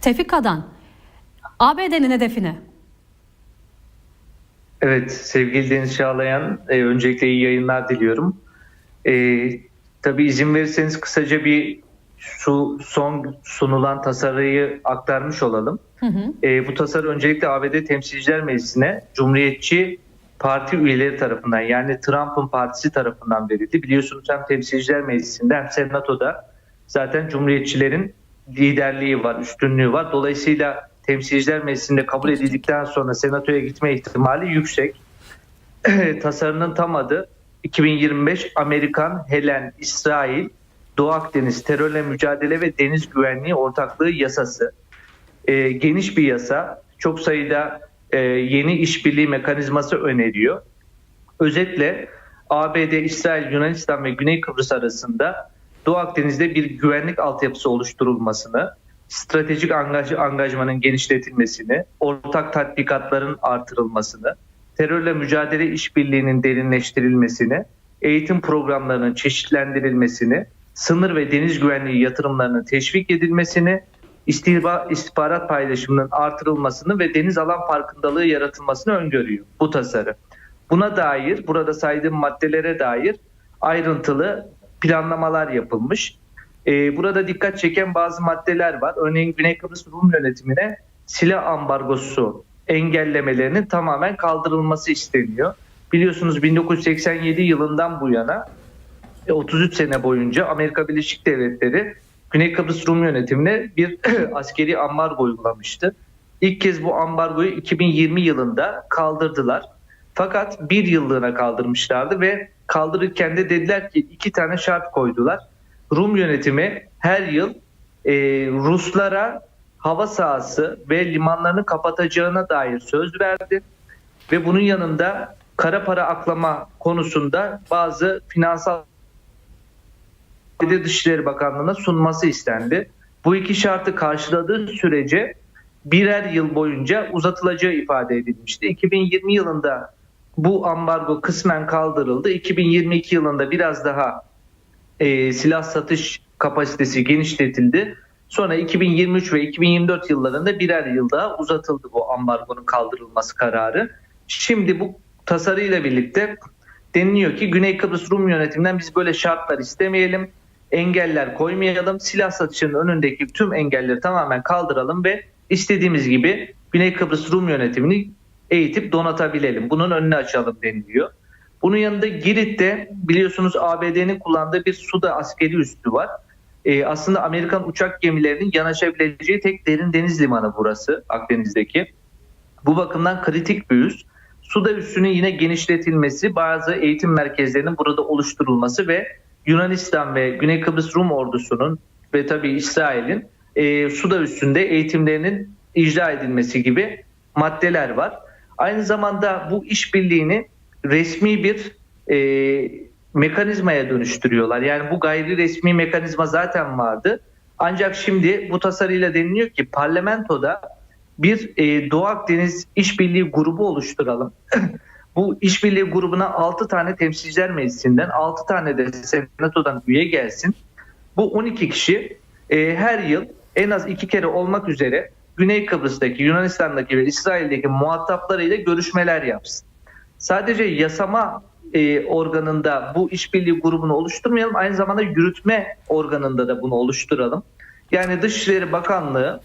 Tevfik Kadan, ABD'nin hedefi ne? Evet sevgili Deniz Çağlayan e, öncelikle iyi yayınlar diliyorum. E, tabii izin verirseniz kısaca bir şu son sunulan tasarıyı aktarmış olalım. Hı hı. E, bu tasarı öncelikle ABD Temsilciler Meclisi'ne Cumhuriyetçi Parti üyeleri tarafından yani Trump'ın partisi tarafından verildi. Biliyorsunuz hem Temsilciler Meclisi'nde hem Senato'da zaten Cumhuriyetçilerin liderliği var, üstünlüğü var. Dolayısıyla Temsilciler Meclisi'nde kabul edildikten sonra Senato'ya gitme ihtimali yüksek. Tasarının tam adı 2025 Amerikan, Helen, İsrail, Doğu Akdeniz Terörle Mücadele ve Deniz Güvenliği Ortaklığı Yasası. Ee, geniş bir yasa. Çok sayıda e, yeni işbirliği mekanizması öneriyor. Özetle ABD, İsrail, Yunanistan ve Güney Kıbrıs arasında Doğu Akdeniz'de bir güvenlik altyapısı oluşturulmasını, stratejik angaj, angajmanın genişletilmesini, ortak tatbikatların artırılmasını, terörle mücadele işbirliğinin derinleştirilmesini, eğitim programlarının çeşitlendirilmesini, sınır ve deniz güvenliği yatırımlarının teşvik edilmesini, istihba, istihbarat paylaşımının artırılmasını ve deniz alan farkındalığı yaratılmasını öngörüyor bu tasarı. Buna dair, burada saydığım maddelere dair ayrıntılı planlamalar yapılmış. Ee, burada dikkat çeken bazı maddeler var. Örneğin Güney Kıbrıs Rum yönetimine silah ambargosu engellemelerinin tamamen kaldırılması isteniyor. Biliyorsunuz 1987 yılından bu yana e, 33 sene boyunca Amerika Birleşik Devletleri Güney Kıbrıs Rum yönetimine bir askeri ambargo uygulamıştı. İlk kez bu ambargoyu 2020 yılında kaldırdılar. Fakat bir yıllığına kaldırmışlardı ve kaldırırken de dediler ki iki tane şart koydular. Rum yönetimi her yıl e, Ruslara hava sahası ve limanlarını kapatacağına dair söz verdi. Ve bunun yanında kara para aklama konusunda bazı finansal Dışişleri Bakanlığı'na sunması istendi. Bu iki şartı karşıladığı sürece birer yıl boyunca uzatılacağı ifade edilmişti. 2020 yılında bu ambargo kısmen kaldırıldı. 2022 yılında biraz daha e, silah satış kapasitesi genişletildi. Sonra 2023 ve 2024 yıllarında birer yıl daha uzatıldı bu ambargonun kaldırılması kararı. Şimdi bu tasarıyla birlikte deniliyor ki Güney Kıbrıs Rum yönetiminden biz böyle şartlar istemeyelim, engeller koymayalım, silah satışının önündeki tüm engelleri tamamen kaldıralım ve istediğimiz gibi Güney Kıbrıs Rum yönetimini eğitip donatabilelim. Bunun önünü açalım deniliyor. Bunun yanında Girit'te biliyorsunuz ABD'nin kullandığı bir suda askeri üssü var. Ee, aslında Amerikan uçak gemilerinin yanaşabileceği tek derin deniz limanı burası Akdeniz'deki. Bu bakımdan kritik bir üs. Suda üssünün yine genişletilmesi, bazı eğitim merkezlerinin burada oluşturulması ve Yunanistan ve Güney Kıbrıs Rum ordusunun ve tabii İsrail'in e, suda üstünde eğitimlerinin icra edilmesi gibi maddeler var. Aynı zamanda bu işbirliğini resmi bir e, mekanizmaya dönüştürüyorlar. Yani bu gayri resmi mekanizma zaten vardı. Ancak şimdi bu tasarıyla deniliyor ki parlamentoda bir e, Doğu Akdeniz İşbirliği grubu oluşturalım. bu işbirliği grubuna 6 tane temsilciler meclisinden 6 tane de senatodan üye gelsin. Bu 12 kişi e, her yıl en az iki kere olmak üzere Güney Kıbrıs'taki, Yunanistan'daki ve İsrail'deki muhataplarıyla görüşmeler yapsın. Sadece yasama e, organında bu işbirliği grubunu oluşturmayalım, aynı zamanda yürütme organında da bunu oluşturalım. Yani Dışişleri Bakanlığı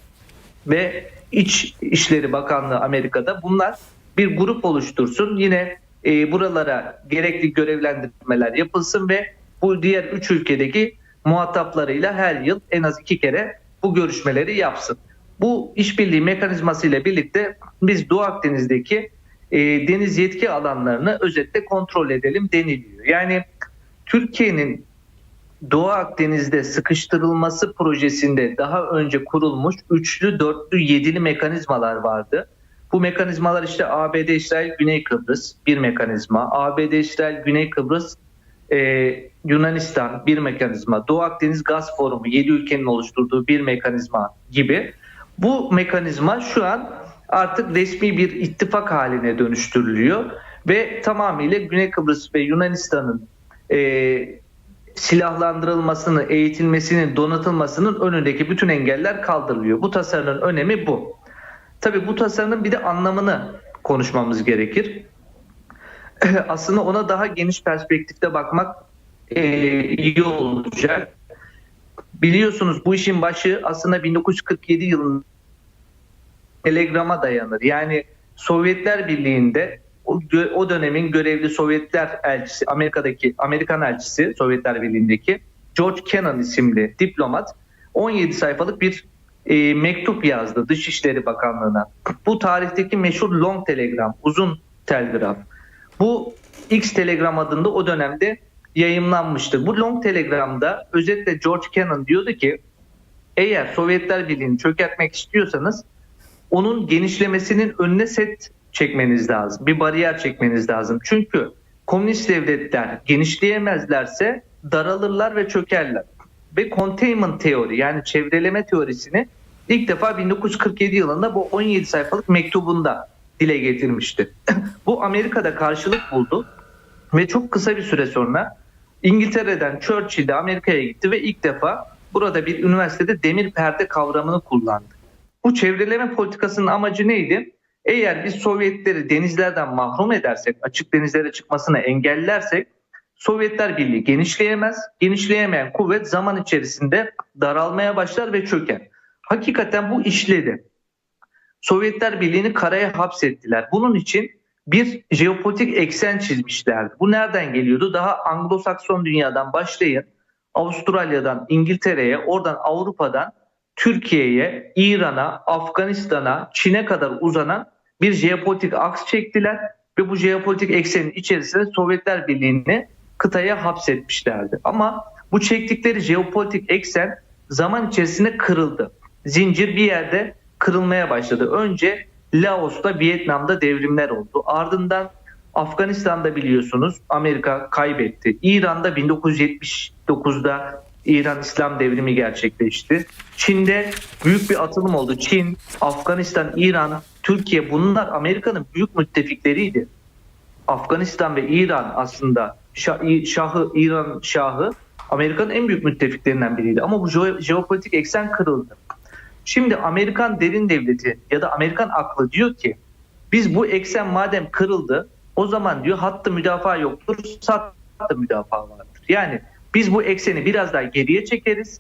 ve İç İşleri Bakanlığı Amerika'da bunlar bir grup oluştursun. Yine e, buralara gerekli görevlendirmeler yapılsın ve bu diğer üç ülkedeki muhataplarıyla her yıl en az iki kere bu görüşmeleri yapsın. Bu işbirliği mekanizması ile birlikte biz Doğu Akdeniz'deki e, deniz yetki alanlarını özetle kontrol edelim deniliyor. Yani Türkiye'nin Doğu Akdeniz'de sıkıştırılması projesinde daha önce kurulmuş üçlü, dörtlü, yedili mekanizmalar vardı. Bu mekanizmalar işte ABD, İsrail, Güney Kıbrıs bir mekanizma. ABD, İsrail, Güney Kıbrıs, e, Yunanistan bir mekanizma. Doğu Akdeniz Gaz Forumu 7 ülkenin oluşturduğu bir mekanizma gibi. Bu mekanizma şu an artık resmi bir ittifak haline dönüştürülüyor ve tamamıyla Güney Kıbrıs ve Yunanistan'ın e, silahlandırılmasını, eğitilmesinin, donatılmasının önündeki bütün engeller kaldırılıyor. Bu tasarının önemi bu. Tabii bu tasarının bir de anlamını konuşmamız gerekir. Aslında ona daha geniş perspektifte bakmak e, iyi olacak. Biliyorsunuz bu işin başı aslında 1947 yılında telegrama dayanır. Yani Sovyetler Birliği'nde o, dönemin görevli Sovyetler elçisi, Amerika'daki Amerikan elçisi Sovyetler Birliği'ndeki George Kennan isimli diplomat 17 sayfalık bir e, mektup yazdı Dışişleri Bakanlığı'na. Bu tarihteki meşhur long telegram, uzun telgraf. Bu X Telegram adında o dönemde yayımlanmıştı. Bu long telegramda özetle George Kennan diyordu ki eğer Sovyetler Birliği'ni çökertmek istiyorsanız onun genişlemesinin önüne set çekmeniz lazım. Bir bariyer çekmeniz lazım. Çünkü komünist devletler genişleyemezlerse daralırlar ve çökerler. Ve containment teori yani çevreleme teorisini ilk defa 1947 yılında bu 17 sayfalık mektubunda dile getirmişti. bu Amerika'da karşılık buldu ve çok kısa bir süre sonra İngiltere'den Churchill de Amerika'ya gitti ve ilk defa burada bir üniversitede demir perde kavramını kullandı. Bu çevreleme politikasının amacı neydi? Eğer biz Sovyetleri denizlerden mahrum edersek, açık denizlere çıkmasını engellersek Sovyetler Birliği genişleyemez. Genişleyemeyen kuvvet zaman içerisinde daralmaya başlar ve çöker. Hakikaten bu işledi. Sovyetler Birliği'ni karaya hapsettiler. Bunun için bir jeopolitik eksen çizmişlerdi. Bu nereden geliyordu? Daha Anglo-Sakson dünyadan başlayın. Avustralya'dan İngiltere'ye, oradan Avrupa'dan Türkiye'ye, İran'a, Afganistan'a, Çin'e kadar uzanan bir jeopolitik aks çektiler ve bu jeopolitik eksenin içerisinde Sovyetler Birliği'ni kıtaya hapsetmişlerdi. Ama bu çektikleri jeopolitik eksen zaman içerisinde kırıldı. Zincir bir yerde kırılmaya başladı. Önce Laos'ta, Vietnam'da devrimler oldu. Ardından Afganistan'da biliyorsunuz Amerika kaybetti. İran'da 1979'da İran İslam devrimi gerçekleşti. Çin'de büyük bir atılım oldu. Çin, Afganistan, İran, Türkiye bunlar Amerika'nın büyük müttefikleriydi. Afganistan ve İran aslında Şah- Şahı, İran Şahı Amerika'nın en büyük müttefiklerinden biriydi. Ama bu jeo- jeopolitik eksen kırıldı. Şimdi Amerikan derin devleti ya da Amerikan aklı diyor ki biz bu eksen madem kırıldı o zaman diyor hattı müdafaa yoktur, hattı müdafaa vardır. Yani biz bu ekseni biraz daha geriye çekeriz.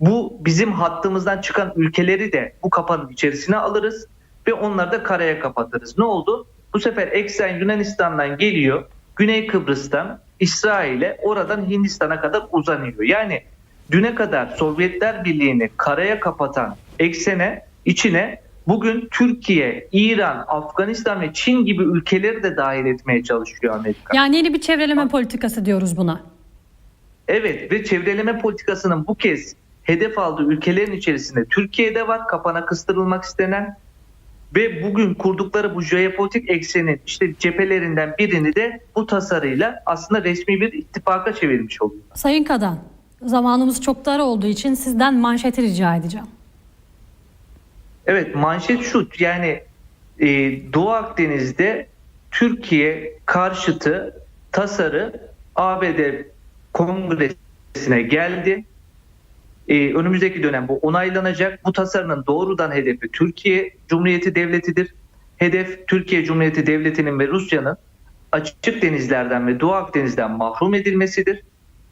Bu bizim hattımızdan çıkan ülkeleri de bu kapanın içerisine alırız ve onları da karaya kapatırız. Ne oldu? Bu sefer eksen Yunanistan'dan geliyor, Güney Kıbrıs'tan İsrail'e, oradan Hindistan'a kadar uzanıyor. Yani düne kadar Sovyetler Birliği'ni karaya kapatan eksene, içine bugün Türkiye, İran, Afganistan ve Çin gibi ülkeleri de dahil etmeye çalışıyor Amerika. Yani yeni bir çevreleme politikası diyoruz buna. Evet ve çevreleme politikasının bu kez hedef aldığı ülkelerin içerisinde Türkiye'de var kapana kıstırılmak istenen ve bugün kurdukları bu jeopolitik eksenin işte cephelerinden birini de bu tasarıyla aslında resmi bir ittifaka çevirmiş oluyor. Sayın Kadan, zamanımız çok dar olduğu için sizden manşeti rica edeceğim. Evet manşet şu yani e, Doğu Akdeniz'de Türkiye karşıtı tasarı ABD kongresine geldi. E, önümüzdeki dönem bu onaylanacak. Bu tasarının doğrudan hedefi Türkiye Cumhuriyeti Devleti'dir. Hedef Türkiye Cumhuriyeti Devleti'nin ve Rusya'nın açık denizlerden ve Doğu Akdeniz'den mahrum edilmesidir.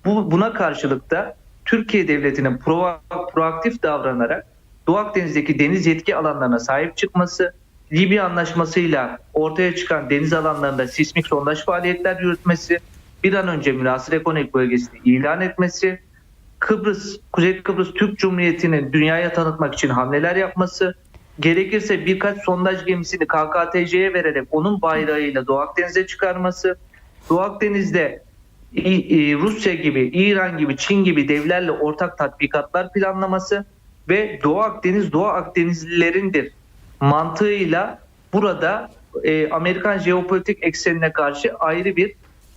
Bu, buna karşılık da Türkiye Devleti'nin pro, proaktif davranarak Doğu Akdeniz'deki deniz yetki alanlarına sahip çıkması, Libya Anlaşması'yla ortaya çıkan deniz alanlarında sismik sondaj faaliyetler yürütmesi, bir an önce münasır ekonomik bölgesini ilan etmesi, Kıbrıs, Kuzey Kıbrıs Türk Cumhuriyeti'nin dünyaya tanıtmak için hamleler yapması, gerekirse birkaç sondaj gemisini KKTC'ye vererek onun bayrağıyla Doğu Akdeniz'e çıkarması, Doğu Akdeniz'de Rusya gibi, İran gibi, Çin gibi devlerle ortak tatbikatlar planlaması ve Doğu Akdeniz Doğu Akdenizlilerindir mantığıyla burada e, Amerikan jeopolitik eksenine karşı ayrı bir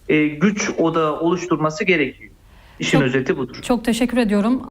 e, güç odağı oluşturması gerekiyor. İşin Çok- özeti budur. Çok teşekkür ediyorum.